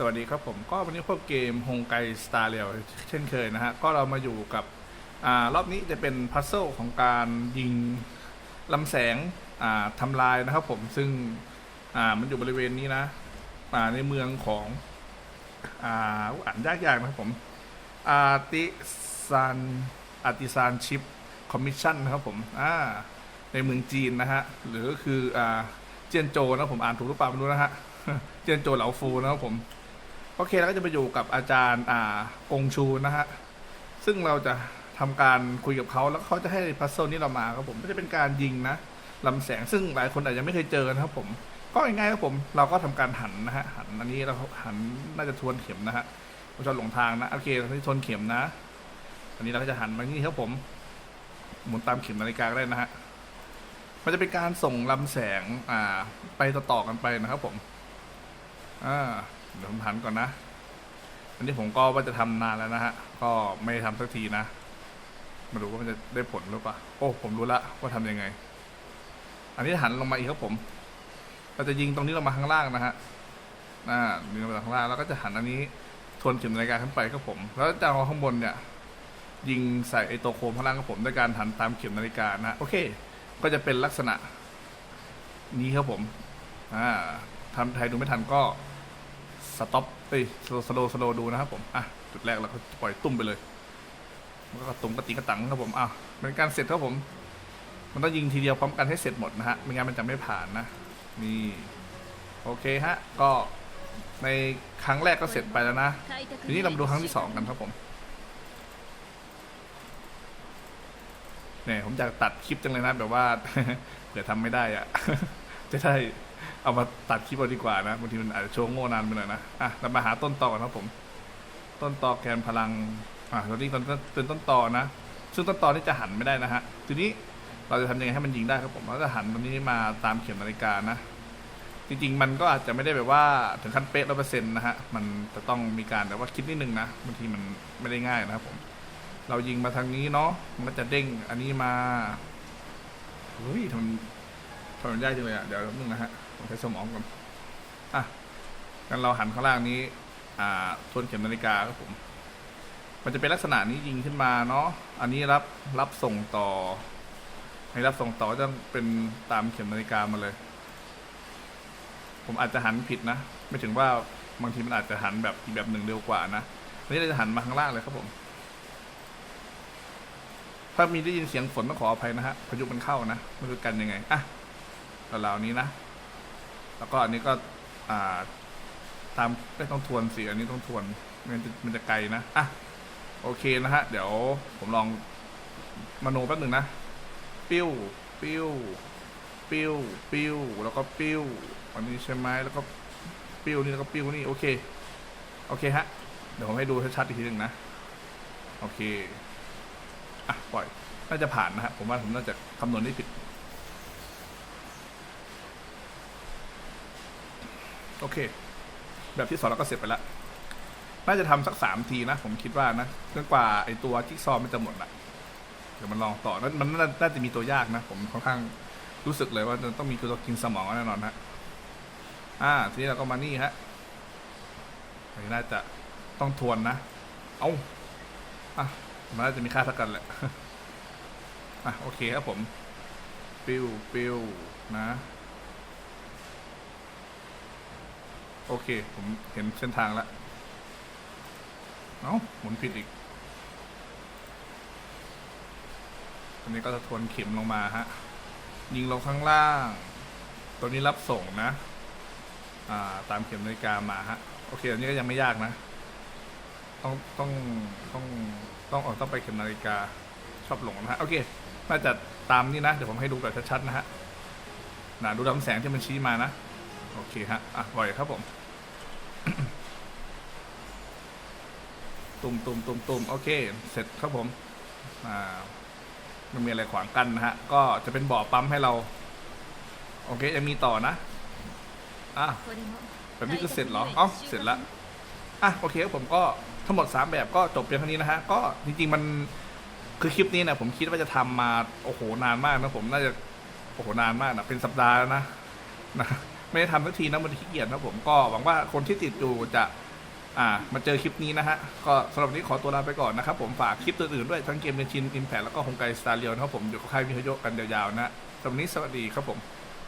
สวัสดีครับผมก็วันนี้พบเกมฮงไกสตาร์เรียเช่นเคยนะฮะ ก็เรามาอยู่กับอ่ารอบนี้จะเป็นพัซเซิลของการยิงลำแสงอ่าทำลายนะครับผมซึ่งอ่ามันอยู่บริเวณนี้นะอ่าในเมืองของอ่าอ่านยากๆนะครับผมอาติซานอาติซานชิปคอมมิชชั่นนะครับผมอ่าในเมืองจีนนะฮะ หรือก็คืออ่าเจียนโจนะผมอ่านถูกหรือเปล่าไม่รู้นะฮะเจียนโจเหลาฟูนะครับผม โอเคแล้วก็จะไปอยู่กับอาจารย์อ่ากงชูนะฮะซึ่งเราจะทำการคุยกับเขาแล้วเขาจะให้พัซเซิลนี้เรามาครับผมก็จะเป็นการยิงนะลำแสงซึ่งหลายคนอาจจะไม่เคยเจอนะครับผม ก็ง่ายๆครับผม เราก็ทำการหันนะฮะหันอันนี้เราหันน่าจะทวนเข็มนะฮะเราจะหลงทางนะโอเคเราจะทวนเข็มนะ อันนี้เราก็จะหันมานี่ครับผมหมุนตามเข็มนาฬิกาได้นะฮะมันจะเป็นการส่งลำแสงอ่าไปต่อๆกันไปนะครับผมอ่า เดี๋ยวผมหันก่อนนะอันนี้ผมก็ว่าจะทำนานแล้วนะฮะ ก็ไม่ทำสักทีนะ มาดูว่ามันจะได้ผลหรือเปล่า โอ้ ผมรู้ละว่าทำยังไง อันนี้หันลงมาอีกครับผม เราจะยิงตรงนี้ลงมาข้างล่างนะฮะอ่ายิงลงมาข้างล่าง แล้วก็จะหันอันนี้ทวนเข็มนาฬิกาขึ้นไปครับผม แล้วจะเอาข้างบนเนี่ย ยิงใส่ไอตัวโคมข้างล่างครับผมด้วยการหันตามเข็มนาฬิกานะ โอเค ก็จะเป็นลักษณะ นี้ครับผม อ่าทำไทยดูไม่ทันก็ สต็อปเอ้ยสโลสโลสโลดูนะครับผมอะจุดแรกเราก็ปล่อยตุ้มไปเลยมันก็กระตุ้งกระติงกระตังครับผมอะเป็นการเสร็จครับผม มันต้องยิงทีเดียวพร้อมกันให้เสร็จหมดนะฮะไม่งั้นมันจะไม่ผ่านนะนี่โอเคฮะก็ในครั้งแรกก็เสร็จไปแล้วนะทีนี้เรามาดูครั้งที่สองกันครับผมเนี่ยผมอยากตัดคลิปจังเลยนะแบบว่าเผื่อทำไม่ได้อะจะได้ เอามาตัดคลิปเอาดีกว่านะบางทีมันอาจจะโชว์โง่นานไปหน่อยนะอะเรามาหาต้นตอก่อนครับผม ต้นตอแกนพลังอะเราที่ต้นต้นเป็นต้นตอนะ ซึ่งต้นตอนี่จะหันไม่ได้นะฮะ ทีนี้เราจะทำยังไงให้มันยิงได้ครับผมเราจะหันตรงนี้มาตามเข็มนาฬิกานะ จริงๆ มันก็อาจจะไม่ได้แบบว่าถึงขั้นเป๊ะร้อยเปอร์เซ็นต์นะฮะ มันจะต้องมีการแบบว่าคิดนิดนึงนะบางทีมันไม่ได้ง่ายนะครับผม เรายิงมาทางนี้เนาะ มันก็จะเด้งอันนี้มาเฮ้ยทำ ทำมันยากจังเลยอะ เดี๋ยวนึงนะฮะผมใช้สมองก่อน อะงั้นเราหันข้างล่างนี้ อ่าทวนเข็มนาฬิกาครับผม มันจะเป็นลักษณะนี้ยิงขึ้นมาเนาะ อันนี้รับรับส่งต่อ ให้รับส่งต่อจะเป็นตามเข็มนาฬิกามาเลย ผมอาจจะหันผิดนะ ไม่ถึงว่าบางทีมันอาจจะหันแบบอีกแบบหนึ่งเร็วกว่านะอันนี้เราจะหันมาข้างล่างเลยครับผม ถ้ามีได้ยินเสียงฝนต้องขออภัยนะฮะพายุมันเข้านะไม่รู้กันยังไง อะ เหล่านี้นะ แล้วก็อันนี้ก็ อ่าตามไม่ต้องทวนสิอันนี้ต้องทวนมันจะมันจะไกลนะอะโอเคนะฮะ เดี๋ยวผมลองมโนแป๊บหนึ่งนะ ปิ้ว ปิ้ว ปิ้ว ปิ้ว แล้วก็ปิ้ว อันนี้ใช่ไหมแล้วก็ปิ้วนี่แล้วก็ปิ้วนี่ โอเค โอเคฮะ เดี๋ยวผมให้ดูชัดๆอีกทีหนึ่งนะ โอเค อะ ปล่อย น่าจะผ่านนะฮะ ผมว่าผมน่าจะคำนวณได้ผิด โอเค แบบที่สองเราก็เสร็จไปแล้ว น่าจะทำสักสามทีนะ ผมคิดว่านะจนกว่าไอตัวจิ๊กซอว์มันจะหมดละเดี๋ยวมันลองต่อแล้วมันน่าจะมีตัวยากนะ ผมค่อนข้างรู้สึกเลยว่าจะต้องมีตัวกินสมองแน่นอนฮะอ่า ทีนี้เราก็มานี่ฮะนนี้น่าจะต้องทวนนะ เอ้าอะมันน่าจะมีค่าเท่ากันแหละ อะ โอเคครับผม ปิวปิวนะ โอเค ผมเห็นเส้นทางแล้วเอ้าหมุนผิดอีก อันนี้ก็จะทวนเข็มลงมาฮะ ยิงลงข้างล่าง ตัวนี้รับส่งนะ อ่า ตามเข็มนาฬิกามาฮะ โอเค อันนี้ก็ยังไม่ยากนะ ต้องต้องต้องต้องออกต้องไปเข็มนาฬิกาชอบหลงนะฮะ โอเค น่าจะตามนี้นะ เดี๋ยวผมให้ดูแบบชัดๆนะฮะนะดูลำแสงที่มันชี้มานะ โอเคฮะ อะปล่อยครับผม ตุ่มตุ่มตุ่มตุ่มโอเค เสร็จครับผม อ่ามันมีอะไรขวางกันนะฮะ ก็จะเป็นบ่อปั๊มให้เรา โอเคยังมีต่อนะ อะแบบนี้คือเสร็จเหรอเอ้าเสร็จละอะโอเคครับผมก็ทั้งหมด 3 แบบก็จบเพียงเท่านี้นะฮะ ก็จริงๆมันคือคลิปนี้นะผมคิดว่าจะทำมา โอ้โหนานมากนะผมน่าจะโอ้โหนานมากนะเป็นสัปดาห์แล้วนะนะ ไม่ได้ทำสักทีนะมันขี้เกียจนะผมก็หวังว่าคนที่ติดอยู่จะ อ่า มาเจอคลิปนี้นะฮะ ก็สำหรับวันนี้ขอตัวลาไปก่อนนะครับผมฝากคลิปตัวอื่นด้วยทั้งเกมเดนชินอินแพแล้วก็ฮงไกสตาร์เรียวนะครับผมอยู่กับค่ายมิโฮโยกันยาวๆนะสำหรับวันนี้สวัสดีครับผม